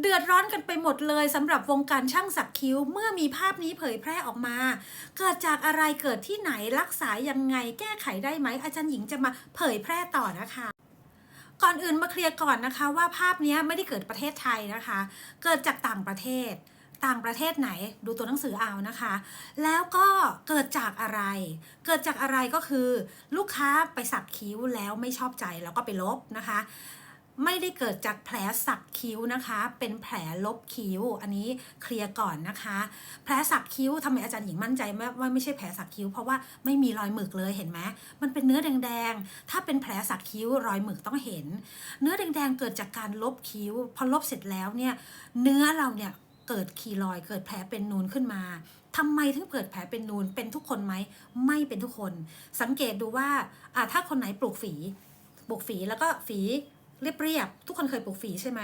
เดือดร้อนกันไปหมดเลยสำหรับวงการช่างสักคิ้ว เมื่อมีภาพนี้เผยแพร่ออกมา เกิดจากอะไรเกิดที่ไหนรักษายังไงแก้ไขได้ไหมอาจารย์หญิงจะมาเผยแพร่ต่อนะคะก่อนอื่นมาเคลียร์ก่อนนะคะว่าภาพนี้ไม่ได้เกิดประเทศไทยนะคะ เกิดจากต่างประเทศ ต่างประเทศไหนดูตัวหนังสือเอานะคะ แล้วก็เกิดจากอะไร เกิดจากอะไรก็คือลูกค้าไปสักคิ้วแล้วไม่ชอบใจแล้วก็ไปลบนะคะ ไม่ได้เกิดจากแผลสักคิ้วนะคะ เป็นแผลลบคิ้ว อันนี้เคลียร์ก่อนนะคะ แผลสักคิ้วทำไมอาจารย์หญิงมั่นใจว่าไม่ใช่แผลสักคิ้ว เพราะว่าไม่มีรอยหมึกเลยเห็นไหมมันเป็นเนื้อแดงๆ ถ้าเป็นแผลสักคิ้วรอยหมึกต้องเห็น เนื้อแดงๆ เกิดจากการลบคิ้ว พอลบเสร็จแล้วเนี่ย เนื้อเราเนี่ยเกิดคีรอยเกิดแผลเป็นนูนขึ้นมาทำไมถึงเกิดแผลเป็นนูนเป็นทุกคนไหม ไม่เป็นทุกคน สังเกตดูว่าอ่าถ้าคนไหนปลูกฝีปลูกฝีแล้วก็ฝี เรียบๆทุกคนเคยปลูกฝีใช่ไหม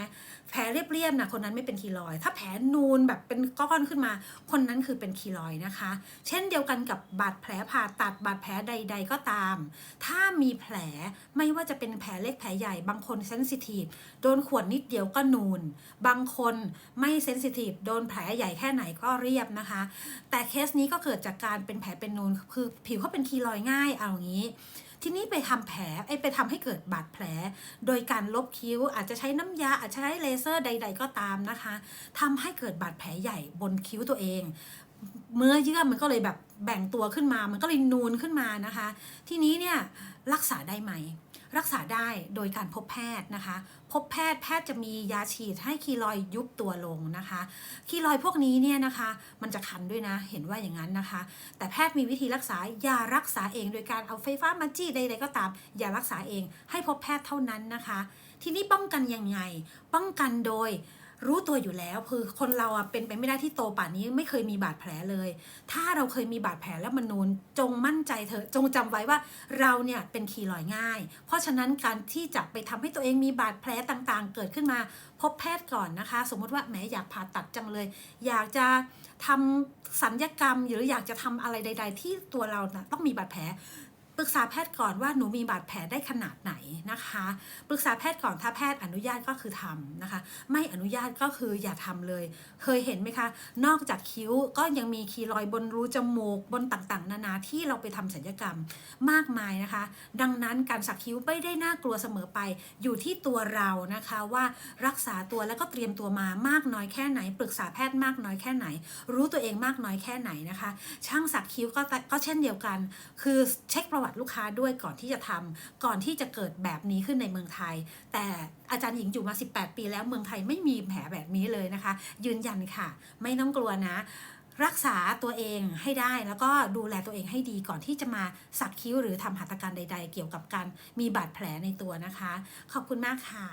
แผลเรียบๆนะคนนั้นไม่เป็นคีรอย ถ้าแผลนูนแบบเป็นก้อนขึ้นมา คนนั้นคือเป็นคีรอยนะคะ เช่นเดียวกันกับบาดแผลผ่าตัดบาดแผลใด ๆ ก็ตาม ถ้ามีแผลไม่ว่าจะเป็นแผลเล็กแผลใหญ่บางคนเซนซิทีฟโดนขวดนิดเดียวก็นูน บางคนไม่เซนซิทีฟโดนแผลใหญ่แค่ไหนก็เรียบนะคะ แต่เคสนี้ก็เกิดจากการเป็นแผลเป็นนูนคือผิวเขาเป็นคีรอยง่ายเอาอย่างนี้ ทีนี้ไปทำแผลไอ้ไปทำให้เกิดบาดแผล โดยการลบคิ้วอาจจะใช้น้ำยาอาจจะใช้เลเซอร์ใด ๆ ก็ตามนะคะทำให้เกิดบาดแผลใหญ่บนคิ้วตัวเองเมื่อเยื่อมันก็เลยแบบแบ่งตัวขึ้นมา มันก็เลยนูนขึ้นมานะคะ ทีนี้เนี่ยรักษาได้ไหม รักษาได้โดยการพบแพทย์นะคะ พบแพทย์แพทย์จะมียาฉีดให้คีลอยยุบตัวลงนะคะ คีลอยพวกนี้เนี่ยนะคะ มันจะคันด้วยนะ เห็นว่าอย่างนั้นนะคะ แต่แพทย์มีวิธีรักษาอย่ารักษาเอง โดยการเอาไฟฟ้ามาจี้ใดๆก็ตาม อย่ารักษาเองให้พบแพทย์เท่านั้นนะคะ ทีนี้ป้องกันยังไง ป้องกันโดย รู้ตัวอยู่แล้วคือคนเราอะเป็นไปไม่ได้ที่โตป่านนี้ไม่เคยมีบาดแผลเลย ถ้าเราเคยมีบาดแผลแล้วมันนูนจงมั่นใจเถอะจงจำไว้ว่าเราเนี่ยเป็นคีรอยง่าย เพราะฉะนั้นการที่จะไปทำให้ตัวเองมีบาดแผลต่างๆ เกิดขึ้นมา พบแพทย์ก่อนนะคะ สมมติว่าแหมอยากผ่าตัดจังเลย อยากจะทำสัญญกรรมหรืออยากจะทำอะไรใด ๆ ที่ตัวเรานะต้องมีบาดแผล รึกษาแพทย์ก่อนว่าหนูมีบาดแผลได้ขนาดไหนนะคะ ปรึกษาแพทย์ก่อนถ้าแพทย์อนุญาตก็คือทำนะคะ ไม่อนุญาตก็คืออย่าทำเลย เคยเห็นไหมคะ นอกจากคิ้วก็ยังมีคีรอยบนรูจมูกบนต่างๆ นานาที่เราไปทำศัลยกรรมมากมายนะคะ ดังนั้นการสักคิ้วไม่ได้น่ากลัวเสมอไป อยู่ที่ตัวเรานะคะว่ารักษาตัวแล้วก็เตรียมตัวมามากน้อยแค่ไหน ปรึกษาแพทย์มากน้อยแค่ไหน รู้ตัวเองมากน้อยแค่ไหนนะคะ ช่างสักคิ้วก็ก็เช่นเดียวกัน คือเช็คประวัติลูกค้าด้วยก่อนที่จะทำก่อนที่จะเกิดแบบนี้ขึ้นในเมืองไทย แต่อาจารย์หญิงอยู่มา 18 ปีแล้วเมืองไทยไม่มีแผลแบบนี้เลยนะคะ ยืนยันค่ะ ไม่ต้องกลัวนะรักษาตัวเองให้ได้แล้วก็ดูแลตัวเองให้ดีก่อนที่จะมาสักคิ้วหรือทำหัตถการใด ๆ เกี่ยวกับการมีบาดแผลในตัวนะคะ ขอบคุณมากค่ะ